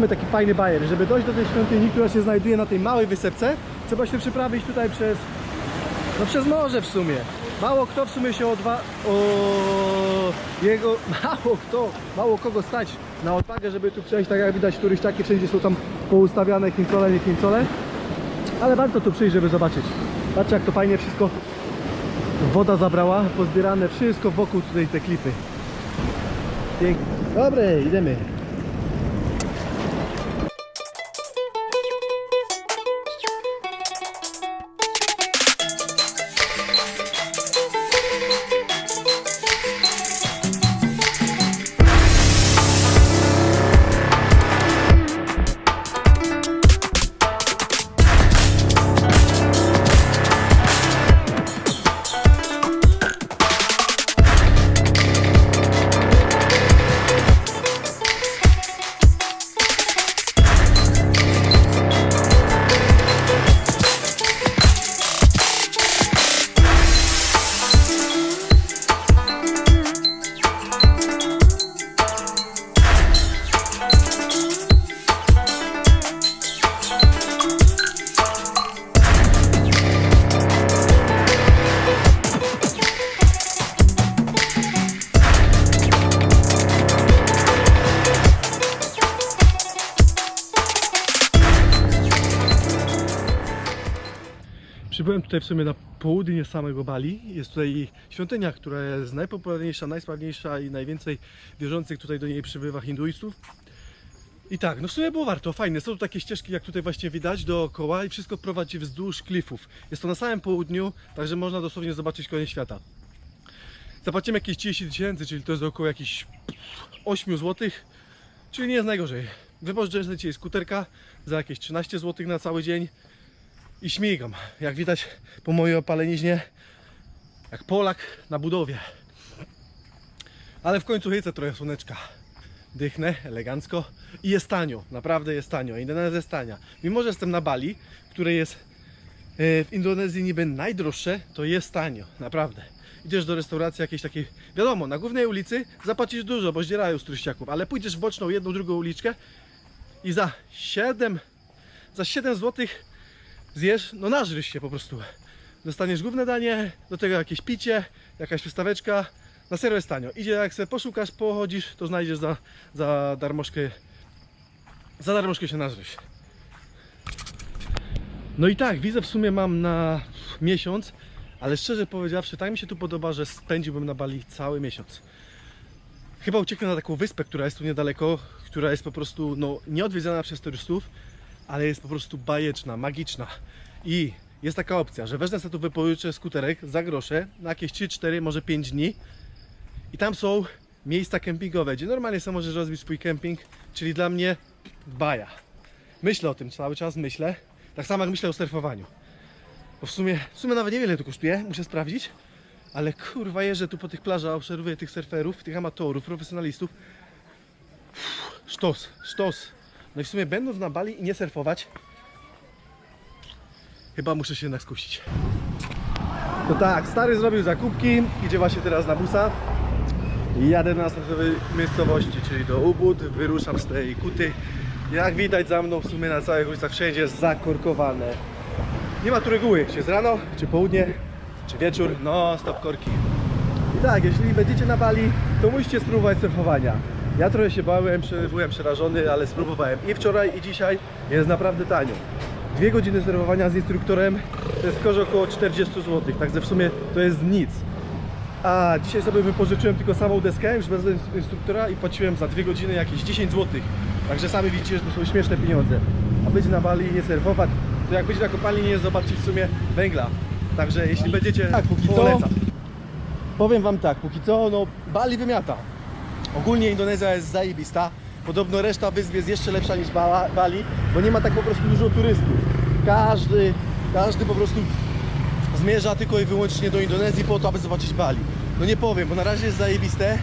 mamy taki fajny bajer. Żeby dojść do tej świątyni, która się znajduje na tej małej wysepce, trzeba się przeprawić tutaj przez, no przez morze w sumie. Mało kto w sumie się odwa... O... Jego... Mało kto, mało kogo stać na odwagę, żeby tu przejść, tak jak widać turyściaki wszędzie są tam poustawiane kincole, nie kincole. Ale warto tu przyjść, żeby zobaczyć. Patrzcie jak to fajnie wszystko woda zabrała, pozbierane wszystko wokół tutaj te klify. Pięknie. Dobre, idziemy. Tutaj w sumie na południe samego Bali. Jest tutaj świątynia, która jest najpopularniejsza, najsławniejsza i najwięcej wierzących tutaj do niej przybywa hinduistów. I tak, no w sumie było warto, fajne. Są tu takie ścieżki, jak tutaj właśnie widać, dookoła i wszystko prowadzi wzdłuż klifów. Jest to na samym południu, także można dosłownie zobaczyć koniec świata. Zapłaciłem jakieś 30 tysięcy, czyli to jest około jakichś 8 zł, czyli nie jest najgorzej. Wypożyczę dzisiaj skuterka za jakieś 13 zł na cały dzień i śmigam. Jak widać po mojej opaleniźnie, jak Polak na budowie. Ale w końcu chycę trochę słoneczka. Dychnę elegancko i jest tanio, naprawdę jest tanio. Indonezja jest tania. Mimo, że jestem na Bali, które jest e, w Indonezji niby najdroższe, to jest tanio, naprawdę. Idziesz do restauracji jakiejś takiej, wiadomo, na głównej ulicy zapłacisz dużo, bo zdzierają z turyściaków, ale pójdziesz w boczną, jedną, drugą uliczkę i za 7, za 7 złotych zjesz, no nażrysz się po prostu. Dostaniesz główne danie, do tego jakieś picie, jakaś przystaweczka. Na serio jest tanio. Idzie jak sobie poszukasz, pochodzisz, to znajdziesz za, za darmożkę. Za darmożkę się nażrysz. No i tak, wizę w sumie mam na miesiąc, ale szczerze powiedziawszy, tak mi się tu podoba, że spędziłbym na Bali cały miesiąc. Chyba ucieknę na taką wyspę, która jest tu niedaleko, która jest po prostu no, nieodwiedzana przez turystów, ale jest po prostu bajeczna, magiczna. I jest taka opcja, że wezmę sobie tu wypożyczę skuterek za grosze na jakieś 3, 4, może 5 dni. I tam są miejsca kempingowe, gdzie normalnie sobie możesz rozbić swój kemping, czyli dla mnie baja. Myślę o tym cały czas, myślę. Tak samo jak myślę o surfowaniu. Bo w sumie, w sumie nawet nie wiele to kosztuje, muszę sprawdzić. Ale kurwa jeżdżę tu po tych plażach, obserwuję tych surferów, tych amatorów, profesjonalistów. Uff, Sztos, sztos. No i w sumie będąc na Bali i nie surfować, chyba muszę się jednak skusić. No tak, stary zrobił zakupki, idzie właśnie teraz na busa. Jadę do następnej miejscowości, czyli do Ubud, wyruszam z tej kuty. Jak widać za mną w sumie na całych ulicach wszędzie jest zakorkowane. Nie ma tu reguły, czy jest rano, czy południe, czy wieczór, no stop korki. I tak, jeśli będziecie na Bali, to musicie spróbować surfowania. Ja trochę się bałem, byłem przerażony, ale spróbowałem i wczoraj, i dzisiaj jest naprawdę tanio. Dwie godziny surfowania z instruktorem to jest koszt około 40 zł, także w sumie to jest nic. A dzisiaj sobie wypożyczyłem tylko samą deskę, już bez ins- instruktora i płaciłem za dwie godziny jakieś 10 zł. Także sami widzicie, że to są śmieszne pieniądze. A być na Bali i nie surfować, to jak być na kopalni nie zobaczyć w sumie węgla. Także jeśli będziecie, tak, póki co- Powiem wam tak, póki co, no Bali wymiata. Ogólnie Indonezja jest zajebista. Podobno reszta wysp jest jeszcze lepsza niż Bali, bo nie ma tak po prostu dużo turystów. Każdy, każdy po prostu zmierza tylko i wyłącznie do Indonezji po to, aby zobaczyć Bali. No nie powiem, bo na razie jest zajebiste.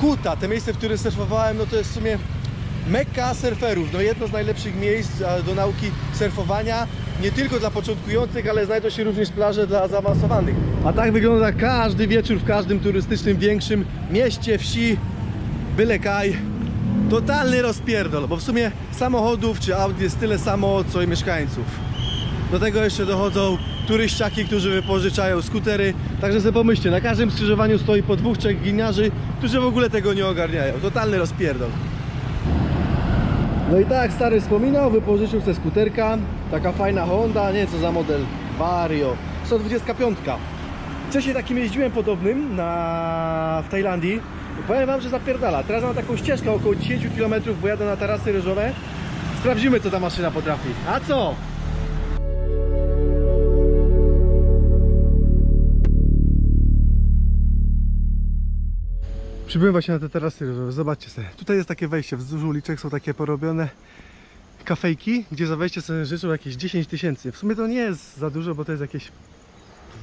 Kuta, te miejsce, w którym surfowałem, no to jest w sumie mekka surferów. No jedno z najlepszych miejsc do nauki surfowania. Nie tylko dla początkujących, ale znajdą się również plaże dla zaawansowanych. A tak wygląda każdy wieczór w każdym turystycznym większym mieście, wsi, byle kaj. Totalny rozpierdol, bo w sumie samochodów czy aut jest tyle samo, co i mieszkańców. Do tego jeszcze dochodzą turyściaki, którzy wypożyczają skutery. Także sobie pomyślcie, na każdym skrzyżowaniu stoi po dwóch, trzech gliniarzy, którzy w ogóle tego nie ogarniają. Totalny rozpierdol. No i tak stary wspominał, wypożyczył sobie skuterka. Taka fajna Honda, nie co za model Vario. 125. Wcześniej takim jeździłem podobnym na... w Tajlandii. Powiem wam, że zapierdala. Teraz mam taką ścieżkę około 10 km, bo jadę na tarasy ryżowe. Sprawdzimy co ta maszyna potrafi. A co? Przybyłem właśnie na te tarasy ryżowe. Zobaczcie sobie. Tutaj jest takie wejście. Wzdłuż uliczek są takie porobione kafejki, gdzie za wejście sobie życzą jakieś 10 tysięcy. W sumie to nie jest za dużo, bo to jest jakieś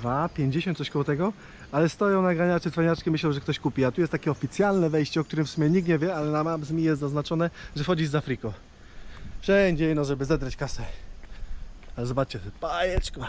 2, 50, coś koło tego, ale stoją naganiacze, cwaniaczki, myślą, że ktoś kupi. A tu jest takie oficjalne wejście, o którym w sumie nikt nie wie, ale na Maps mi jest zaznaczone, że wchodzisz z Afriko. Wszędzie, no żeby zedrać kasę. Ale zobaczcie, bajeczko.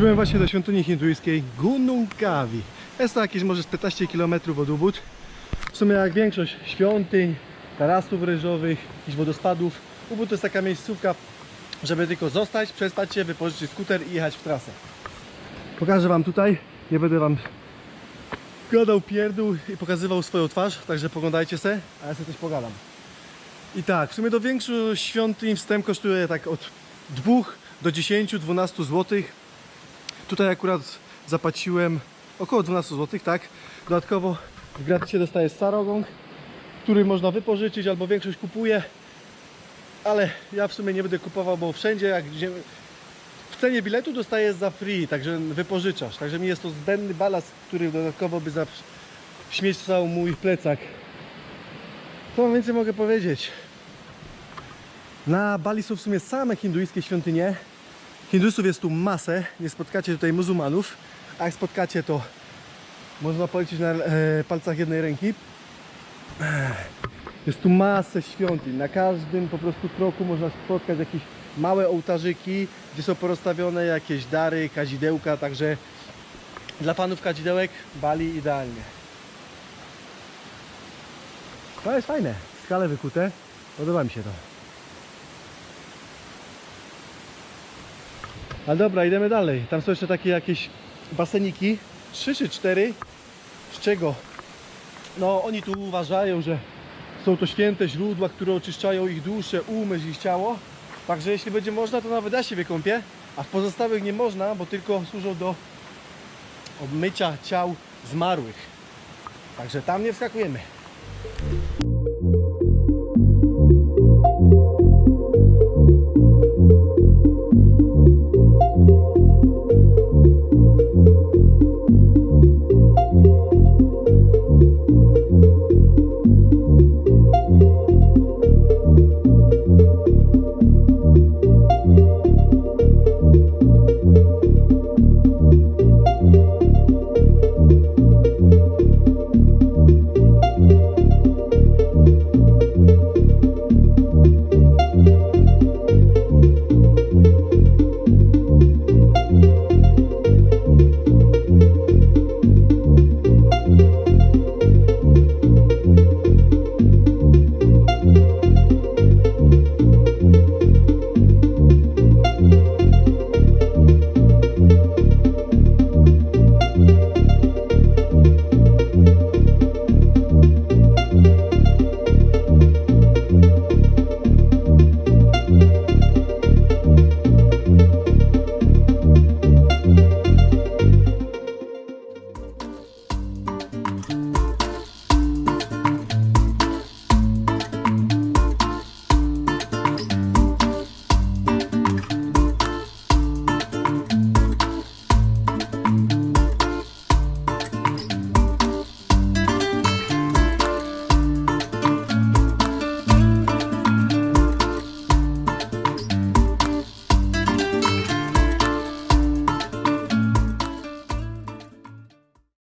Przybyłem właśnie do świątyni hinduńskiej Gunung Kawi. Jest to jakieś może z 15 km od Ubud. W sumie jak większość świątyń, tarasów ryżowych, jakichś wodospadów. Ubud to jest taka miejscówka, żeby tylko zostać, przespać się, wypożyczyć skuter i jechać w trasę. Pokażę wam tutaj, nie będę wam gadał pierdół i pokazywał swoją twarz, także poglądajcie se, a ja sobie coś pogadam. I tak, w sumie do większych świątyń wstęp kosztuje tak od 2 do 10-12 zł. Tutaj akurat zapłaciłem około 12 zł, tak? Dodatkowo w gratisie dostaję Sarogong, który można wypożyczyć albo większość kupuje. Ale ja w sumie nie będę kupował, bo wszędzie jak w cenie biletu dostajesz za free, także wypożyczasz. Także mi jest to zbędny balast, który dodatkowo by śmieszał mój plecak. Co więcej mogę powiedzieć? Na Bali są w sumie same hinduńskie świątynie. Hindusów jest tu masę, nie spotkacie tutaj muzułmanów, a jak spotkacie to można policzyć na e, palcach jednej ręki. Jest tu masę świątyń, na każdym po prostu kroku można spotkać jakieś małe ołtarzyki, gdzie są porozstawione jakieś dary, kadzidełka, także dla fanów kadzidełek Bali idealnie. To jest fajne, skale wykute, podoba mi się to. Ale dobra, idziemy dalej. Tam są jeszcze takie jakieś baseniki. Trzy czy cztery. Z czego? No, oni tu uważają, że są to święte źródła, które oczyszczają ich duszę, umysł i ciało. Także jeśli będzie można, to nawet ja się wykąpię. A w pozostałych nie można, bo tylko służą do obmycia ciał zmarłych. Także tam nie wskakujemy.